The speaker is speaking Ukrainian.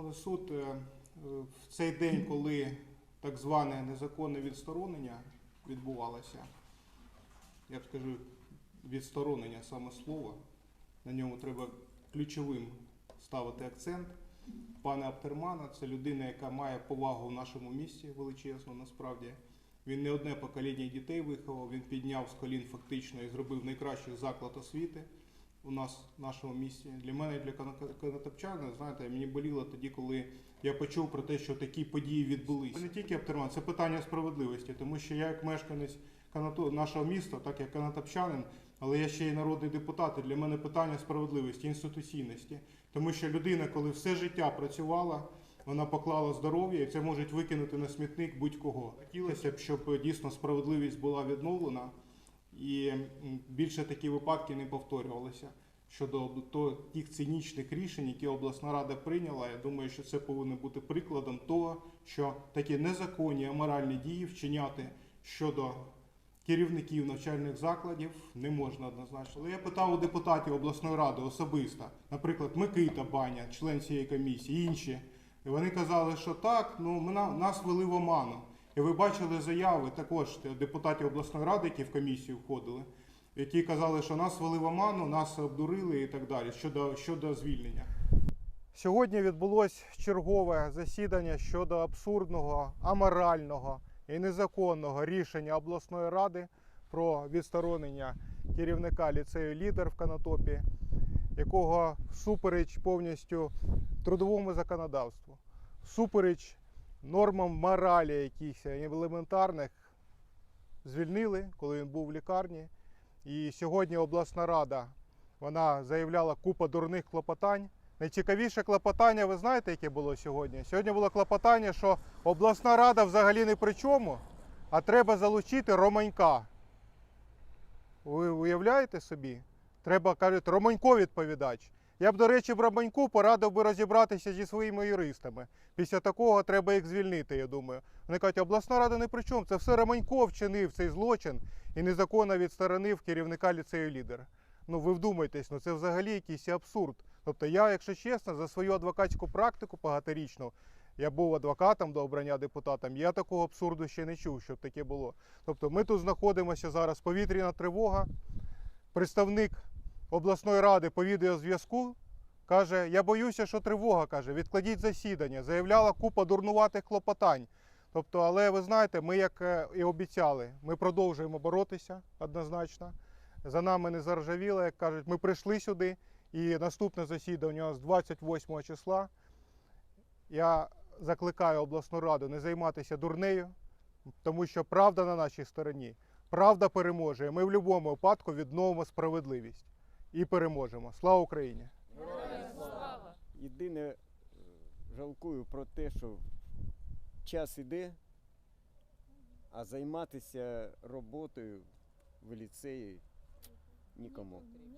Шановний суд, е, в цей день, коли так зване незаконне відсторонення відбувалося, я б скажу, відсторонення саме слова, на ньому треба ключовим ставити акцент. Пане Абтермана це людина, яка має повагу в нашому місті величезну, насправді. Він не одне покоління дітей виховав, він підняв з колін фактично і зробив найкращий заклад освіти у нас в нашому місті. Для мене, як для конотопчана, знаєте, мені боліло тоді, коли я почув про те, що такі події відбулися. Це не тільки Абтерман, це питання справедливості, тому що я як мешканець нашого міста, так як канатопчанин, але я ще й народний депутат, і для мене питання справедливості, інституційності. Тому що людина, коли все життя працювала, вона поклала здоров'я і це можуть викинути на смітник будь-кого. Хотілося б, щоб дійсно справедливість була відновлена і більше такі випадки не повторювалися. Щодо то, тих цинічних рішень, які обласна рада прийняла, я думаю, що це повинно бути прикладом того, що такі незаконні аморальні дії вчиняти щодо керівників навчальних закладів не можна однозначно. Але я питав у депутатів обласної ради особисто, наприклад, Микита Баня, член цієї комісії, інші. І вони казали, що так, ну нас вели в оману. І ви бачили заяви також депутатів обласної ради, які в комісію входили, які казали, що нас вели в оману, нас обдурили і так далі щодо, щодо звільнення. Сьогодні відбулось чергове засідання щодо абсурдного, аморального і незаконного рішення обласної ради про відсторонення керівника ліцею лідер в Канатопі, якого всупереч повністю трудовому законодавству, всупереч нормам моралі якихось елементарних, звільнили, коли він був в лікарні. І сьогодні обласна рада вона заявляла купа дурних клопотань. Найцікавіше клопотання, ви знаєте, яке було сьогодні? Сьогодні було клопотання, що обласна рада взагалі не при чому, а треба залучити Романька. Ви уявляєте собі? Треба, кажуть, Романько відповідач. Я б, до речі, б Романьку порадив би розібратися зі своїми юристами. Після такого треба їх звільнити, я думаю. Вони кажуть, обласна рада не при чому. Це все Романько вчинив цей злочин і незаконно відсторонив керівника ліцею лідер. Ну ви вдумайтесь, ну це взагалі якийсь абсурд. Тобто я, якщо чесно, за свою адвокатську практику багаторічну, я був адвокатом до обрання депутатом, я такого абсурду ще не чув, щоб таке було. Тобто ми тут знаходимося зараз, повітряна тривога. Представник обласної ради по відеозв'язку каже: Я боюся, що тривога каже, відкладіть засідання. Заявляла купа дурнуватих клопотань. Тобто, але ви знаєте, ми як е, і обіцяли, ми продовжуємо боротися однозначно. За нами не заржавіло, як кажуть, ми прийшли сюди, і наступне засідання нас 28 числа. Я закликаю обласну раду не займатися дурнею, тому що правда на нашій стороні. Правда переможе. і Ми в будь-якому випадку відновимо справедливість і переможемо. Слава Україні! Єдине е, жалкую про те, що час іде, а займатися роботою в ліцеї нікому.